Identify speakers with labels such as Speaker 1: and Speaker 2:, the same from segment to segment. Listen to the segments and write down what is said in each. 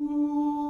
Speaker 1: Música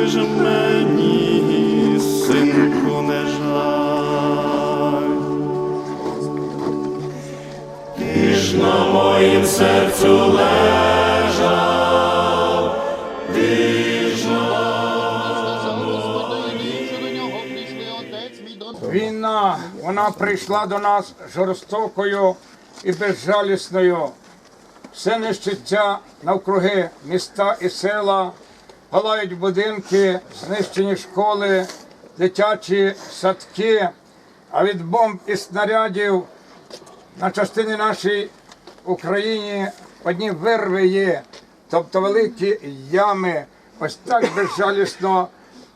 Speaker 1: якби ж мені, синку, не жаль. Ти ж на моїм серцю лежав, ти ж на
Speaker 2: Війна, вона прийшла до нас жорстокою і безжалісною. Все нищиття навкруги міста і села, палають будинки, знищені школи, дитячі садки, а від бомб і снарядів на частині нашій Україні одні вирви є, тобто великі ями. Ось так безжалісно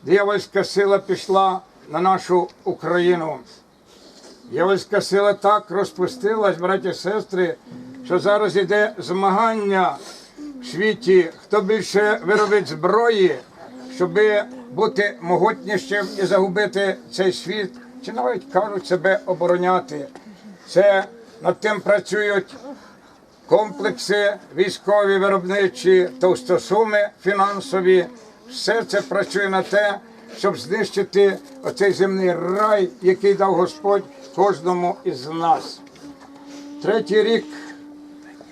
Speaker 2: диявольська сила пішла на нашу Україну. Дьявольська сила так розпустилась, браті і сестри, що зараз іде змагання світі, хто більше виробить зброї, щоб бути могутнішим і загубити цей світ, чи навіть кажуть себе обороняти. Це над тим працюють комплекси військові, виробничі, товстосуми фінансові. Все це працює на те, щоб знищити оцей земний рай, який дав Господь кожному із нас. Третій рік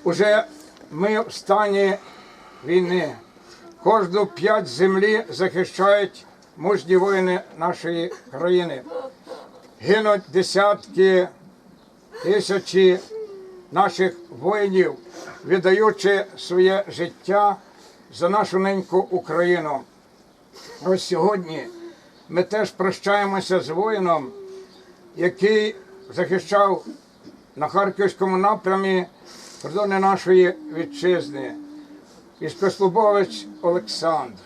Speaker 2: уже ми в стані війни. Кожну п'ять землі захищають мужні воїни нашої країни. Гинуть десятки, тисячі наших воїнів, віддаючи своє життя за нашу неньку Україну. Ось сьогодні ми теж прощаємося з воїном, який захищав на Харківському напрямі кордони нашої вітчизни. Військослужбовець Олександр.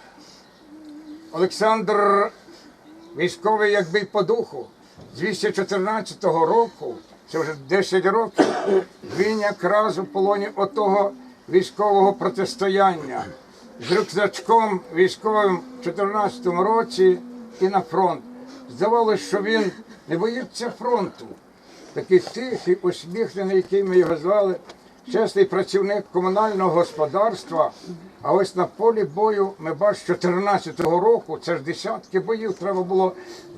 Speaker 2: Олександр військовий, якби по духу, з 214 року, це вже 10 років, він якраз у полоні отого військового протистояння з рюкзачком військовим в 14 році і на фронт. Здавалося, що він не боїться фронту. такий тихий, усміхнений, який ми його звали, чесний працівник комунального господарства. А ось на полі бою ми бачимо 14-го року, це ж десятки боїв треба було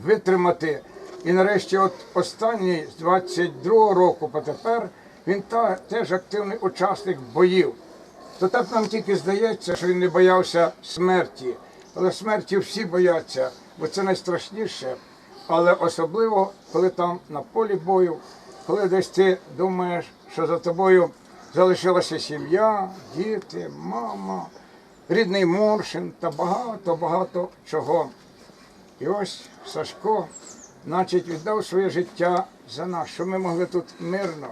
Speaker 2: витримати. І нарешті, от останній з 22-го року, потепер, він та, теж активний учасник боїв. То так нам тільки здається, що він не боявся смерті. Але смерті всі бояться, бо це найстрашніше. Але особливо, коли там на полі бою, коли десь ти думаєш, що за тобою залишилася сім'я, діти, мама, рідний Моршин та багато-багато чого. І ось Сашко, значить, віддав своє життя за нас, щоб ми могли тут мирно,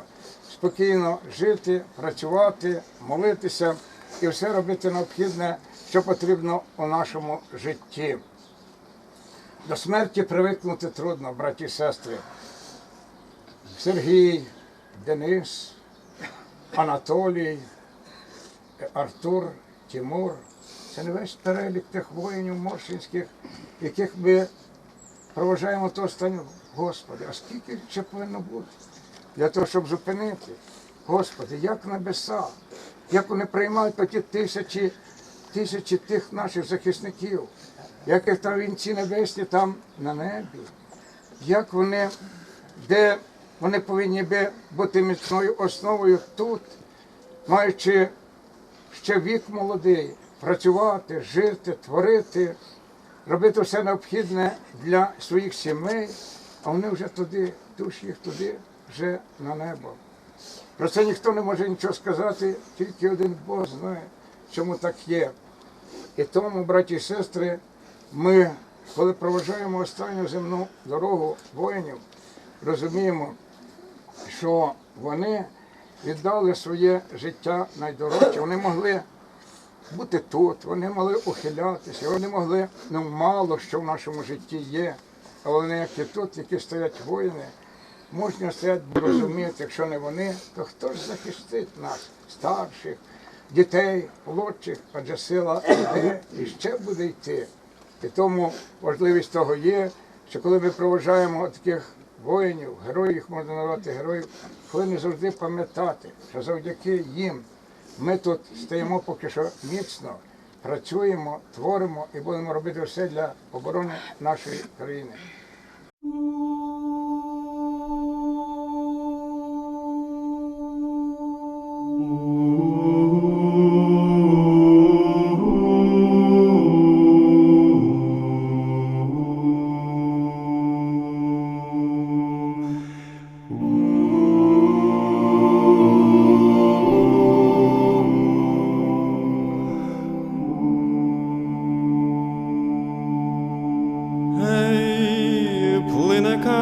Speaker 2: спокійно жити, працювати, молитися і все робити необхідне, що потрібно у нашому житті. До смерті привикнути трудно, браті і сестри. Сергій, Денис, Анатолій, Артур, Тимур. Це не весь перелік тих воїнів моршинських, яких ми проважаємо то останнє. Господи, а скільки ще повинно бути для того, щоб зупинити? Господи, як небеса, як вони приймають такі тисячі, тисячі тих наших захисників, як їх там вінці небесні там на небі, як вони, де вони повинні бути міцною основою тут, маючи ще вік молодий, працювати, жити, творити, робити все необхідне для своїх сімей, а вони вже туди, душі їх туди, вже на небо. Про це ніхто не може нічого сказати, тільки один Бог знає, чому так є. І тому, браті і сестри, ми, коли проважаємо останню земну дорогу воїнів, розуміємо, що вони віддали своє життя найдорожче. Вони могли бути тут, вони могли ухилятися, вони могли, ну мало що в нашому житті є, але вони, як і тут, які стоять воїни, мужньо стоять, бо розуміють, якщо не вони, то хто ж захистить нас, старших, дітей, молодших, адже сила йде і ще буде йти. І тому важливість того є, що коли ми проважаємо таких воїнів, героїв, можна назвати героїв, повинні завжди пам'ятати, що завдяки їм ми тут стоїмо поки що міцно, працюємо, творимо і будемо робити все для оборони нашої країни.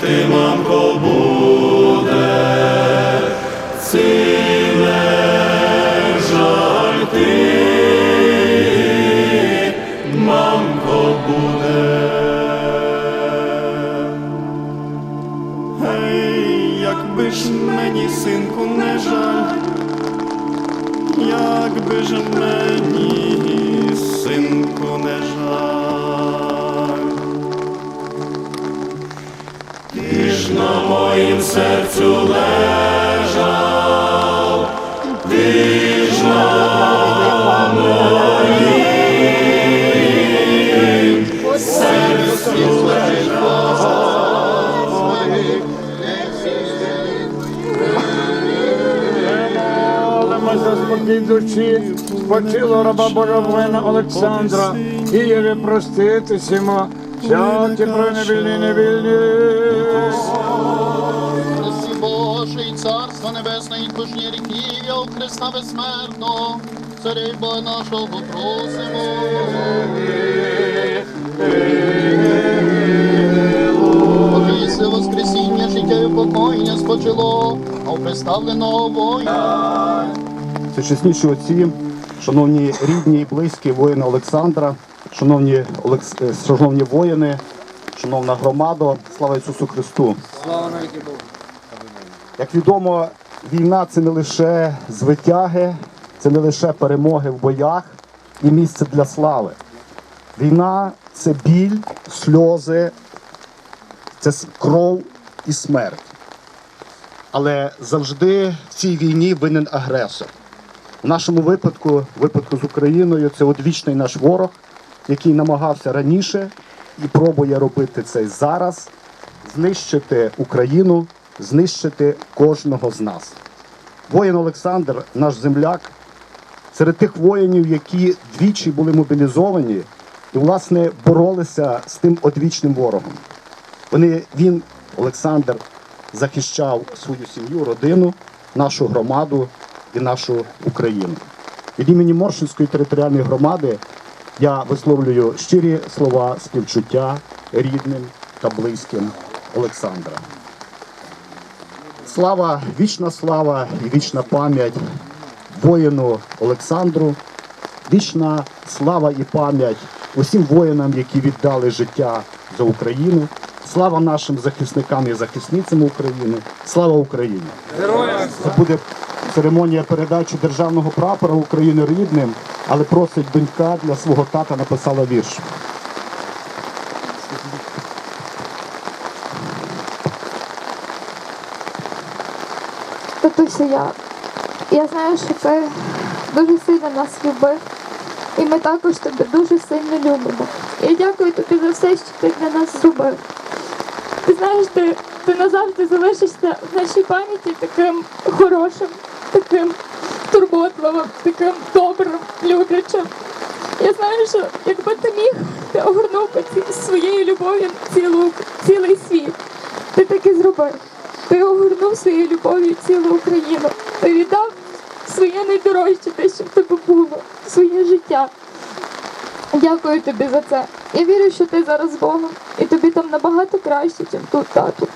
Speaker 1: ти, мамко, ж на моїм серцю лежав, ти ж на моїм серцю
Speaker 2: за спокій душі, спочило раба Божого Олександра, і єві проститись йому, всякі проневільні невільні.
Speaker 3: Христі Божий, Царство Небесне і душні ріки, у Христа безсмертно, Бога нашого просимо. Повіси воскресіння, життя і покоєння спочило, а у представленого воїна.
Speaker 4: Всечесніші отці, шановні рідні і близькі воїни Олександра, шановні, Олекс... е, шановні воїни, шановна громада, слава Ісусу Христу!
Speaker 2: Слава навіки Богу.
Speaker 4: Як відомо, війна це не лише звитяги, це не лише перемоги в боях і місце для слави. Війна це біль, сльози, це кров і смерть. Але завжди в цій війні винен агресор. В нашому випадку, випадку з Україною, це одвічний наш ворог, який намагався раніше і пробує робити це зараз, знищити Україну, знищити кожного з нас. Воїн Олександр, наш земляк, серед тих воїнів, які двічі були мобілізовані і, власне, боролися з тим одвічним ворогом. Вони, він, Олександр, захищав свою сім'ю, родину, нашу громаду і нашу Україну. Від імені Моршинської територіальної громади я висловлюю щирі слова співчуття рідним та близьким Олександра. Слава, вічна слава і вічна пам'ять воїну Олександру, вічна слава і пам'ять усім воїнам, які віддали життя за Україну. Слава нашим захисникам і захисницям України. Слава Україні! Це буде церемонія передачі державного прапора України рідним, але просить донька для свого тата написала вірш.
Speaker 5: Татусю, я, я знаю, що ти дуже сильно нас любив. І ми також тебе дуже сильно любимо. Я дякую тобі за все, що ти для нас зробив. Ти знаєш, ти, ти назавжди залишишся в нашій пам'яті таким хорошим, таким турботливим, таким добрим, люблячим. Я знаю, що якби ти міг, ти огорнув би ці- своєю любов'ю цілий світ. Ти так і зробив. Ти огорнув своєю любов'ю цілу Україну. Ти віддав своє найдорожче, те, що в тебе було, своє життя. Дякую тобі за це. Я вірю, що ти зараз Богом, і тобі там набагато краще, ніж тут, тату.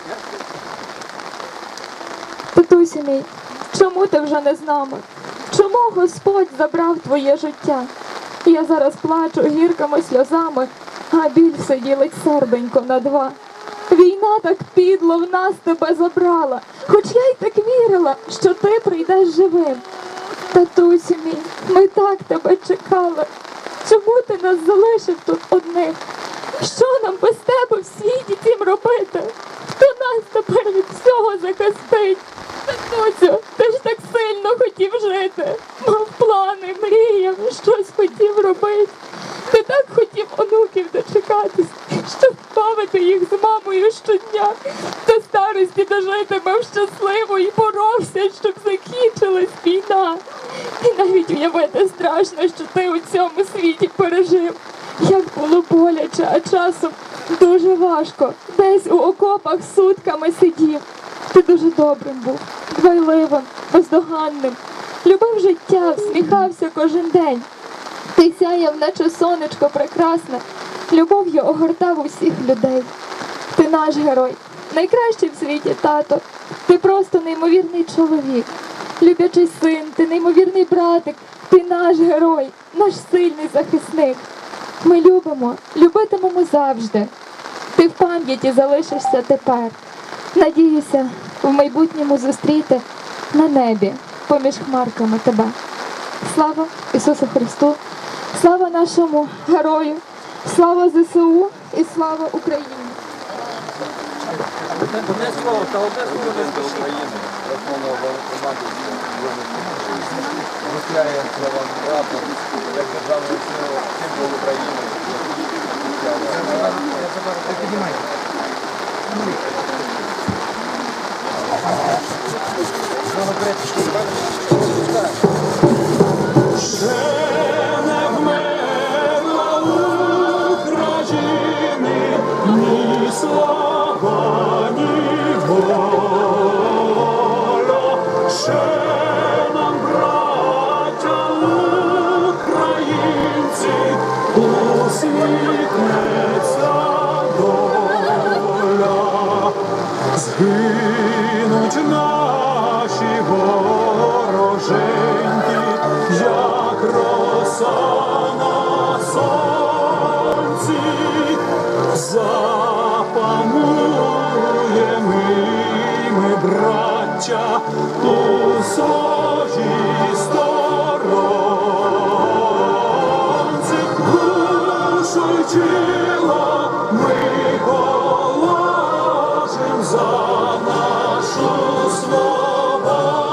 Speaker 5: Татусю мій, чому ти вже не з нами? Чому Господь забрав твоє життя? Я зараз плачу гіркими сльозами, а біль все ділить серденько на два. Війна так підло в нас тебе забрала, хоч я й так вірила, що ти прийдеш живим. Татусю мій, ми так тебе чекали. Чому ти нас залишив тут одних? Що нам без тебе в світі робити? Хто нас тепер від всього захистить? Татусю, ти ж так сильно хотів жити. Мав плани, мріяв, щось хотів робити. Ти так хотів онуків дочекатись, щоб бавити їх з мамою щодня. До старості дожитимев щасливо і боровся, щоб закінчилась війна. І навіть уявити страшно, що ти у цьому світі пережив. Як було боляче, а часом дуже важко. Десь у окопах сутками сидів. Ти дуже добрим був, дбайливим, бездоганним. Любив життя, всміхався кожен день. Ти сяяв, наче сонечко прекрасне, любов'ю огортав усіх людей. Ти наш герой, найкращий в світі тато. Ти просто неймовірний чоловік, люблячий син, ти неймовірний братик, ти наш герой, наш сильний захисник. Ми любимо, любитимемо завжди. Ти в пам'яті залишишся тепер. Надіюся в майбутньому зустріти на небі поміж хмарками тебе. Слава Ісусу Христу! Слава нашому герою! Слава ЗСУ і слава Україні!
Speaker 6: не Згинуть наші вороженьки, як роса на сонці, запануємо ми, браття, у своїй сторонці, душу й тіло ми за нашу свободу